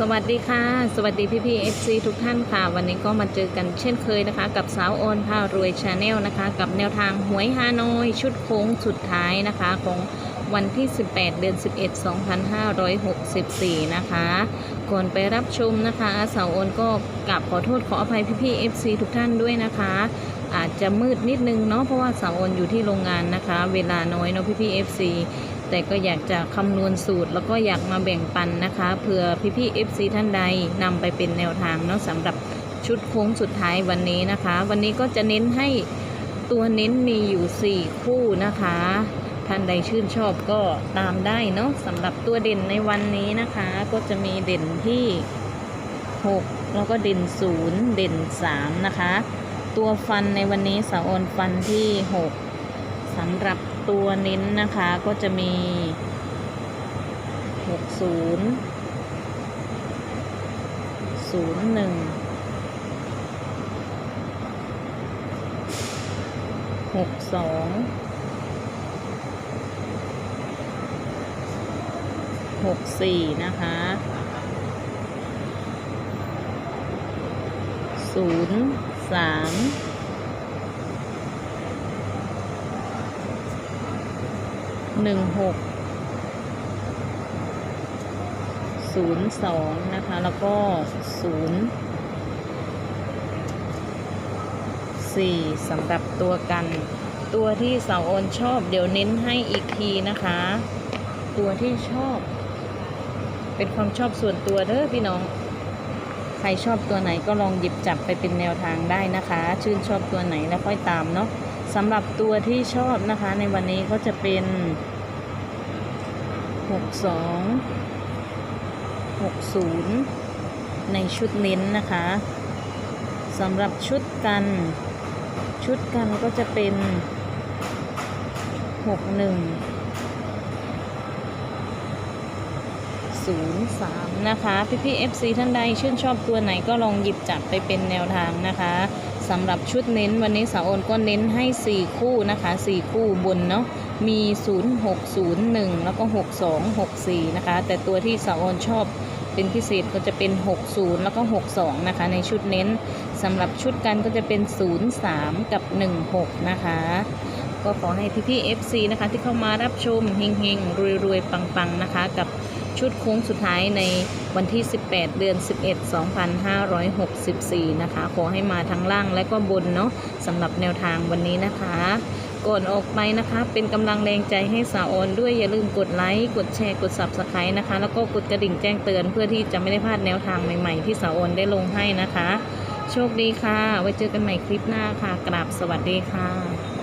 สวัสดีค่ะ สวัสดีพี่พี่เอฟซีทุกท่านค่ะ วันนี้ก็มาเจอกันเช่นเคยนะคะ กับสาวโอนพารวยชาแนลนะคะ กับแนวทางหวยฮานอย ชุดโค้งสุดท้ายนะคะ ของ วันที่ 18 เดือน 11 2564 นะคะก่อนไปรับชมนะคะสาวโอนก็กลับขอโทษขออภัยพี่พี่เอฟซีทุกท่านด้วยนะคะ อาจจะมืดนิดนึงเนาะเพราะว่าสาวโอนอยู่ที่โรงงานนะคะ เวลาน้อยเนาะพี่พี่เอฟซีแต่ก็อยากจะคำนวณสูตรแล้วก็อยากมาแบ่งปันนะคะเผื่อพี่ๆ FC ท่านใดนำไปเป็นแนวทางเนาะสำหรับชุดโค้งสุดท้ายวันนี้นะคะ วันนี้ก็จะเน้นให้ตัวเน้นมีอยู่ 4 คู่นะคะ ท่านใดชื่นชอบก็ตามได้เนาะสำหรับตัวเด่นในวันนี้นะคะ ก็จะมีเด่นที่ 6 แล้วก็เด่น 0 เด่น 3 นะคะ ตัวฟันในวันนี้สาวออนฟันที่ 6สำหรับตัวเน้นนะคะก็จะมี 60 01 62 64นะคะ03หนึ่งหกศูนย์สองนะคะ แล้วก็ศูนย์สี่สำหรับตัวกัน ตัวที่เสาโอนชอบเดี๋ยวเน้นให้อีกทีนะคะ ตัวที่ชอบ เป็นความชอบส่วนตัวเด้อพี่น้อง ใครชอบตัวไหนก็ลองหยิบจับไปเป็นแนวทางได้นะคะ ชื่นชอบตัวไหนแล้วค่อยตามเนาะสำหรับตัวที่ชอบนะคะ ในวันนี้ก็จะเป็น62 60ในชุดเน้นนะคะสำหรับชุดกัน ชุดกันก็จะเป็น61 03 นะคะ พี่พี่ FC ท่านใดชื่นชอบตัวไหนก็ลองหยิบจับไปเป็นแนวทางนะคะสำหรับชุดเน้นวันนี้สาวโอนก็เน้นให้ 4 คู่นะคะ 4 คู่บนเนาะมี 0601 แล้วก็ 6264 นะคะ แต่ตัวที่สาวโอนชอบเป็นพิเศษก็จะเป็น 60 แล้วก็ 62 นะคะ ในชุดเน้นสำหรับชุดกันก็จะเป็น 03 กับ 16 นะคะ ก็ขอให้พี่ๆ FC นะคะที่เข้ามารับชมเฮงๆ รวยๆ ปังๆ นะคะกับ ชุดโค้งสุดท้ายในวันที่ 18 เดือน 11 2564 นะคะ ขอให้มาทั้งล่างและก็บนเนาะสำหรับแนวทางวันนี้นะคะก่อนออกไปนะคะ เป็นกำลังแรงใจให้สาวออนด้วยอย่าลืมกดไลค์กดแชร์กด Subscribe นะคะ แล้วก็กดกระดิ่งแจ้งเตือนเพื่อที่จะไม่ได้พลาดแนวทางใหม่ๆ ที่สาวออนได้ลงให้นะคะ โชคดีค่ะ ไว้เจอกันใหม่คลิปหน้าค่ะ กราบสวัสดีค่ะ